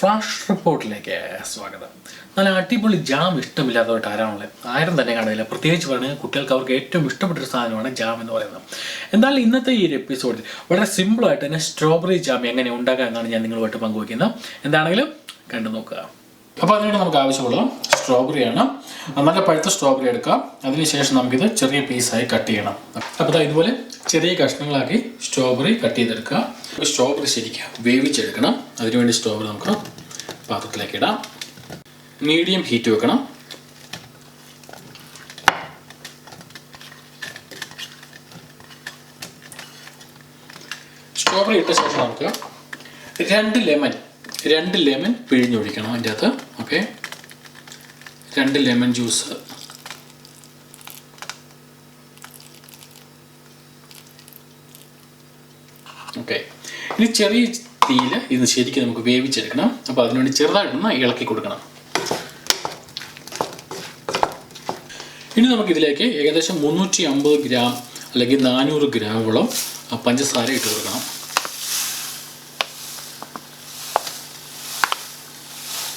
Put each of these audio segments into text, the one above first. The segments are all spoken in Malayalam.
ഫ്ലാഷ് റിപ്പോർട്ടിലേക്ക് സ്വാഗതം. നല്ല അടിപൊളി ജാം ഇഷ്ടമില്ലാത്തവരായിട്ട് ആരാണുള്ളത് ആരും തന്നെ കാണില്ല പ്രത്യേകിച്ച് പറഞ്ഞാൽ കുട്ടികൾക്ക് അവർക്ക് ഏറ്റവും ഇഷ്ടപ്പെട്ട ഒരു സാധനമാണ് ജാം എന്ന് പറയുന്നത്. എന്തായാലും ഇന്നത്തെ ഈ ഒരു എപ്പിസോഡിൽ വളരെ സിമ്പിളായിട്ട് തന്നെ സ്ട്രോബെറി ജാം എങ്ങനെ ഉണ്ടാക്കാം എന്നാണ് ഞാൻ നിങ്ങളുമായിട്ട് പങ്കുവയ്ക്കുന്നത്. എന്താണെങ്കിലും കണ്ടു നോക്കുക. അപ്പോൾ അതിനായിട്ട് നമുക്ക് ആവശ്യമുള്ളത് സ്ട്രോബെറിയാണ് നല്ല പഴുത്ത സ്ട്രോബെറി എടുക്കാം. അതിനുശേഷം നമുക്കിത് ചെറിയ പീസായി കട്ട് ചെയ്യണം. അപ്പോൾ ഇതുപോലെ ചെറിയ കഷ്ണങ്ങളാക്കി സ്ട്രോബെറി കട്ട് ചെയ്തെടുക്കുക. സ്ട്രോബെറി ശരിക്കും വേവിച്ചെടുക്കണം. അതിനുവേണ്ടി സ്ട്രോബെറി നമുക്ക് പാത്രത്തിലേക്ക് ഇടാം. മീഡിയം ഹീറ്റ് വെക്കണം. സ്ട്രോബെറി ഇട്ട ശേഷം നമുക്ക് രണ്ട് ലെമൺ രണ്ട് ലെമൺ പിഴിഞ്ഞൊഴിക്കണം അതിന്റെ അകത്ത്. ഓക്കെ രണ്ട് ലെമൺ ജ്യൂസ് ഓക്കെ ഇനി ചെറിയ തീയിൽ ഇത് ശരിക്കും നമുക്ക് വേവിച്ചെടുക്കണം. അപ്പോൾ അതിനുവേണ്ടി ചെറുതായിട്ടൊന്ന് ഇളക്കി കൊടുക്കണം. ഇനി നമുക്കിതിലേക്ക് ഏകദേശം മുന്നൂറ്റി അമ്പത് ഗ്രാം അല്ലെങ്കിൽ നാനൂറ് ഗ്രാമോളം പഞ്ചസാര ഇട്ട് കൊടുക്കണം.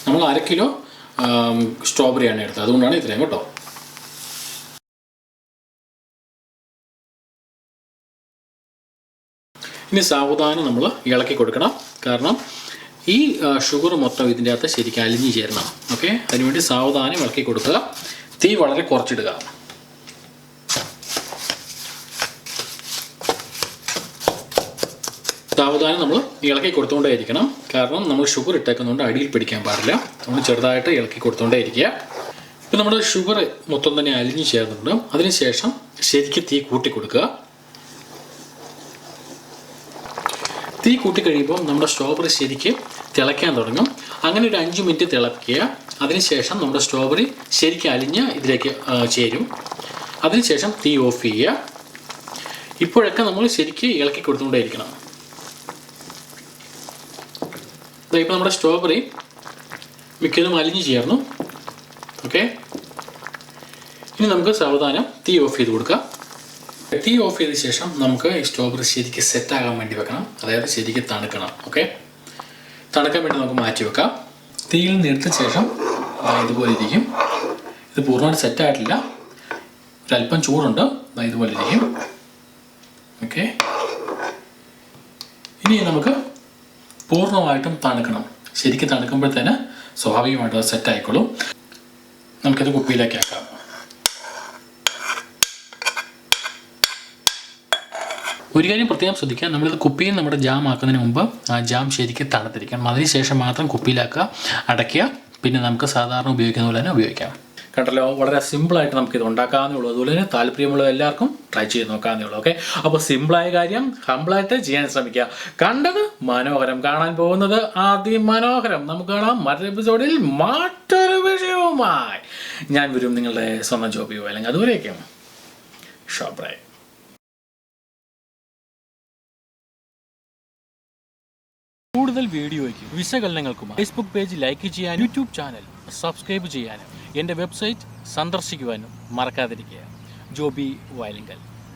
നമ്മൾ അര കിലോ സ്ട്രോബെറിയാണ് എടുത്തത്. അതുകൊണ്ടാണ് ഇത്രയും കേട്ടോ. ഇനി സാവധാനം നമ്മൾ ഇളക്കി കൊടുക്കണം. കാരണം ഈ ഷുഗർ മൊത്തം ഇതിന്റെ അകത്ത് ശരിക്കും അലിഞ്ഞു ചേരണം. ഓക്കെ അതിനുവേണ്ടി സാവധാനം ഇളക്കി കൊടുക്കുക. തീ വളരെ കുറച്ചിടുക. സാവധാനം നമ്മൾ ഇളക്കി കൊടുത്തുകൊണ്ടേയിരിക്കണം കാരണം നമ്മൾ ഷുഗർ ഇട്ടേക്കുന്നതുകൊണ്ട് അടിയിൽ പിടിക്കാൻ പാടില്ല. നമ്മൾ ചെറുതായിട്ട് ഇളക്കി കൊടുത്തുകൊണ്ടേയിരിക്കുക ഇപ്പം നമ്മുടെ ഷുഗർ മൊത്തം തന്നെ അലിഞ്ഞു ചേർന്നിട്ടുണ്ട്. അതിനുശേഷം ശരിക്കും തീ കൂട്ടി കൊടുക്കുക തീ കൂട്ടി കഴിയുമ്പോൾ നമ്മുടെ സ്ട്രോബെറി ശരിക്ക് തിളയ്ക്കാൻ തുടങ്ങും. അങ്ങനെ ഒരു അഞ്ച് മിനിറ്റ് തിളപ്പിക്കുക. അതിനുശേഷം നമ്മുടെ സ്ട്രോബെറി ശരിക്കും അലിഞ്ഞ് ഇതിലേക്ക് ചേരും. അതിനുശേഷം തീ ഓഫ് ചെയ്യുക. ഇപ്പോഴൊക്കെ നമ്മൾ ശരിക്ക് ഇളക്കി കൊടുത്തുകൊണ്ടേയിരിക്കണം. ഇപ്പോൾ നമ്മുടെ സ്ട്രോബെറി മിക്കതും അലിഞ്ഞ് ചേർന്നു. ഓക്കെ ഇനി നമുക്ക് സാവധാനം തീ ഓഫ് ചെയ്ത് കൊടുക്കാം. തീ ഓഫ് ചെയ്ത ശേഷം നമുക്ക് ഈ സ്ട്രോബെറി ശരിക്ക് സെറ്റാകാൻ വേണ്ടി വെക്കണം. അതായത് ശരിക്ക് തണുക്കണം ഓക്കെ തണുക്കാൻ വേണ്ടി നമുക്ക് മാറ്റി വെക്കാം. തീയിൽ നിന്ന് എടുത്ത ശേഷം ഇതുപോലെ ഇരിക്കും. ഇത് പൂർണമായിട്ട് സെറ്റായിട്ടില്ല ഒരല്പം ചൂടുണ്ട്. ഇതുപോലെ ഇരിക്കും. ഓക്കെ ഇനി നമുക്ക് പൂർണമായിട്ടും തണുക്കണം. ശരിക്കും തണുക്കുമ്പോഴത്തേന് സ്വാഭാവികമായിട്ടും അത് സെറ്റ് ആയിക്കോളും. നമുക്കിത് കുപ്പിയിലേക്ക് ആക്കാം. ഒരു കാര്യം പ്രത്യേകം ശ്രദ്ധിക്കുക. നമ്മളിത് കുപ്പിയിൽ നമ്മുടെ ജാം ആക്കുന്നതിന് മുമ്പ് ആ ജാം ശരിക്കും തണുത്തിരിക്കണം. അതിനുശേഷം മാത്രം കുപ്പിയിലാക്കുക അടയ്ക്കുക. പിന്നെ നമുക്ക് സാധാരണ ഉപയോഗിക്കുന്ന പോലെ തന്നെ ഉപയോഗിക്കാം. കണ്ടല്ലോ? വളരെ സിമ്പിളായിട്ട് നമുക്ക് ഇത് ഉണ്ടാക്കാവുന്നേ ഉള്ളൂ. അതുപോലെ തന്നെ താല്പര്യമുള്ള എല്ലാവർക്കും ട്രൈ ചെയ്ത് നോക്കാവുന്നേ ഉള്ളൂ. ഓക്കെ അപ്പോൾ സിമ്പിളായ കാര്യം ഹമ്പിളായിട്ട് ചെയ്യാൻ ശ്രമിക്കുക. കണ്ടത് മനോഹരം. കാണാൻ പോകുന്നത് ആദ്യം മനോഹരം നമുക്ക് കാണാം മറ്റൊരു എപ്പിസോഡിൽ മറ്റൊരു വിഷയവുമായി. ഞാൻ വരും നിങ്ങളുടെ സ്വന്തം ജോബിയോ അല്ലെങ്കിൽ അതുവരേക്കും. ഷോപ്രായി കൂടുതൽ വീഡിയോയ്ക്ക് വിശകലനങ്ങൾക്കും ഫേസ്ബുക്ക് പേജ് ലൈക്ക് ചെയ്യാനും യൂട്യൂബ് ചാനൽ സബ്സ്ക്രൈബ് ചെയ്യാനും എന്റെ വെബ്സൈറ്റ് സന്ദർശിക്കുവാനും മറക്കാതിരിക്കുക. ജോബി വയലിങ്കൽ.